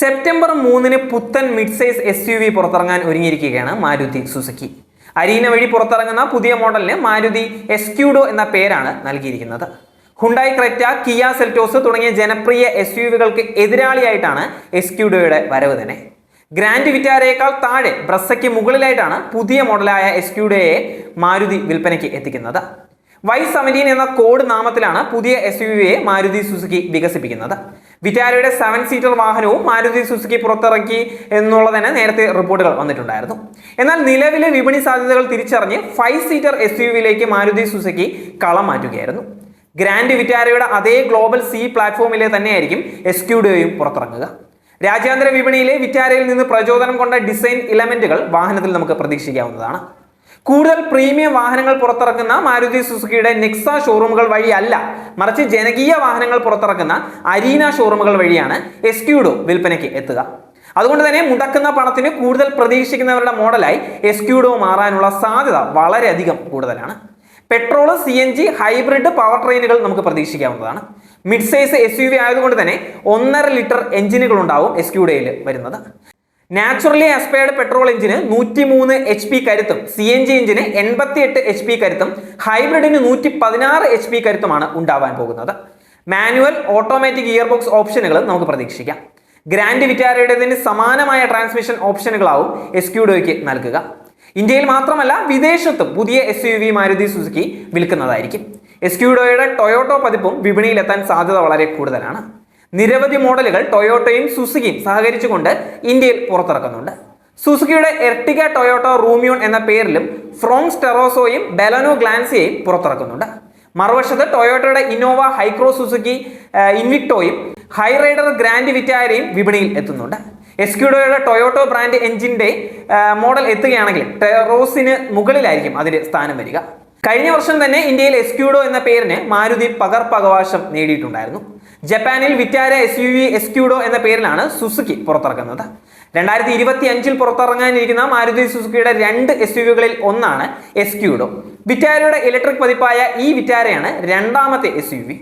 September മൂന്നിന് പുത്തൻ mid size S U V പുറത്തിറങ്ങാൻ ഒരുങ്ങിയിരിക്കുകയാണ് മാരുതി സുസക്കി. അരീന വഴി പുറത്തിറങ്ങുന്ന പുതിയ മോഡലിന് മാരുതി എസ്ക്യൂഡോ എന്ന പേരാണ് നൽകിയിരിക്കുന്നത്. ഹുണ്ടായി ക്രെറ്റ കിയ സെൽറ്റോസ് തുടങ്ങിയ ജനപ്രിയ എസ് യു വികൾക്ക് എതിരാളിയായിട്ടാണ് എസ്ക്യൂഡോയുടെ വരവ് തന്നെ. ഗ്രാൻഡ് വിറ്റാരയേക്കാൾ താഴെ ബ്രസയ്ക്ക് മുകളിലായിട്ടാണ് പുതിയ മോഡലായ എസ്ക്യൂഡോയെ മാരുതി വിൽപ്പനയ്ക്ക് എത്തിക്കുന്നത്. വൈ സെവന്റീൻ എന്ന കോഡ് നാമത്തിലാണ് പുതിയ എസ് യു വിയെ മാരുതി സുസുക്കി വികസിപ്പിക്കുന്നത്. വിറ്റാരയുടെ സെവൻ സീറ്റർ വാഹനവും മാരുതി സുസുക്കി പുറത്തിറക്കി എന്നുള്ളതിന് നേരത്തെ റിപ്പോർട്ടുകൾ വന്നിട്ടുണ്ടായിരുന്നു. എന്നാൽ നിലവിലെ വിപണി സാധ്യതകൾ തിരിച്ചറിഞ്ഞ് ഫൈവ് സീറ്റർ എസ് യു വിയിലേക്ക് മാരുതി സുസുക്കി കളം മാറ്റുകയായിരുന്നു. ഗ്രാൻഡ് വിറ്റാരയുടെ അതേ ഗ്ലോബൽ സി പ്ലാറ്റ്ഫോമിലെ തന്നെയായിരിക്കും എസ് ക്യൂഡിയോയും പുറത്തിറങ്ങുക. രാജ്യാന്തര വിപണിയിലെ വിറ്റാരയിൽ നിന്ന് പ്രചോദനം കൊണ്ട ഡിസൈൻ ഇലമെന്റുകൾ വാഹനത്തിൽ നമുക്ക് പ്രതീക്ഷിക്കാവുന്നതാണ്. കൂടുതൽ പ്രീമിയം വാഹനങ്ങൾ പുറത്തിറക്കുന്ന മാരുതി സുസുക്കിയുടെ നെക്സ ഷോറൂമുകൾ വഴിയല്ല മറിച്ച് ജനകീയ വാഹനങ്ങൾ പുറത്തിറക്കുന്ന അരീന ഷോറൂമുകൾ വഴിയാണ് എസ് ക്യൂഡോ വിൽപ്പനയ്ക്ക് എത്തുക. അതുകൊണ്ട് തന്നെ മുടക്കുന്ന പണത്തിന് കൂടുതൽ പ്രതീക്ഷിക്കുന്നവരുടെ മോഡലായി എസ് ക്യൂഡോ മാറാനുള്ള സാധ്യത വളരെയധികം കൂടുതലാണ്. Petrol C N G hybrid power ട്രെയിനുകൾ നമുക്ക് പ്രതീക്ഷിക്കാവുന്നതാണ്. Mid size S U V ആയതുകൊണ്ട് തന്നെ ഒന്നര ലിറ്റർ എഞ്ചിനുകൾ ഉണ്ടാവും എസ് ക്യൂഡയിൽ വരുന്നത്. നാച്ചുറലി അസ്പയർഡ് പെട്രോൾ എഞ്ചിന് നൂറ്റി മൂന്ന് എച്ച് പി കരുത്തും. സി എൻ ജി എഞ്ചിന് എൺപത്തി എട്ട് എച്ച് പി കരുത്തും. ഹൈബ്രിഡിന് നൂറ്റി പതിനാറ് എച്ച് പി കരുത്തുമാണ് ഉണ്ടാവാൻ പോകുന്നത്. മാനുവൽ ഓട്ടോമാറ്റിക് ഗിയർ ബോക്സ് ഓപ്ഷനുകൾ നമുക്ക് പ്രതീക്ഷിക്കാം. ഗ്രാൻഡ് വിറ്റാരയുടേതിന് സമാനമായ ട്രാൻസ്മിഷൻ ഓപ്ഷനുകളാവും എസ്ക്യൂഡോയ്ക്ക് നൽകുക. ഇന്ത്യയിൽ മാത്രമല്ല വിദേശത്തും പുതിയ S U V Maruti Suzuki വിൽക്കുന്നതായിരിക്കും. എസ്ക്യൂഡോയുടെ ടൊയോട്ടോ പതിപ്പും വിപണിയിലെത്താൻ സാധ്യത വളരെ കൂടുതലാണ്. നിരവധി മോഡലുകൾ ടൊയോട്ടയും സുസുക്കിയും സഹകരിച്ചുകൊണ്ട് ഇന്ത്യയിൽ പുറത്തിറക്കുന്നുണ്ട്. സുസുക്കിയുടെ എർട്ടിക ടൊയോട്ടോ റൂമിയോൺ എന്ന പേരിലും ഫ്രോങ് ടെറോസോയും ബെലനോ ഗ്ലാൻസിയയും പുറത്തിറക്കുന്നുണ്ട്. മറുവശത്ത് ടൊയോട്ടയുടെ ഇന്നോവ ഹൈക്രോ സുസുക്കി ഇൻവിക്ടോയും ഹൈറൈഡർ ഗ്രാൻഡ് വിറ്റാരയും വിപണിയിൽ എത്തുന്നുണ്ട്. എസ്ക്യൂഡോയുടെ ടൊയോട്ടോ ബ്രാൻഡ് എഞ്ചിന്റെ മോഡൽ എത്തുകയാണെങ്കിൽ ടെറോസിന് മുകളിലായിരിക്കും അതിന്റെ സ്ഥാനം വരിക. കഴിഞ്ഞ വർഷം തന്നെ ഇന്ത്യയിൽ എസ്ക്യൂഡോ എന്ന പേരിന് മാരുതി പകർപ്പവകാശം നേടിയിട്ടുണ്ടായിരുന്നു. ജപ്പാനിൽ Vitara S U V Escudo എന്ന പേരിലാണ് സുസുക്കി പുറത്തിറക്കുന്നത് രണ്ടായിരത്തി ഇരുപത്തി അഞ്ചിൽ പുറത്തിറങ്ങാനിരിക്കുന്ന മാരുതി സുസുക്കിയുടെ രണ്ട് എസ് യു വികളിൽ ഒന്നാണ് എസ്ക്യൂഡോ. വിറ്റാരയുടെ ഇലക്ട്രിക് പതിപ്പായ ഈ വിറ്റാരയാണ് രണ്ടാമത്തെ എസ് യു വി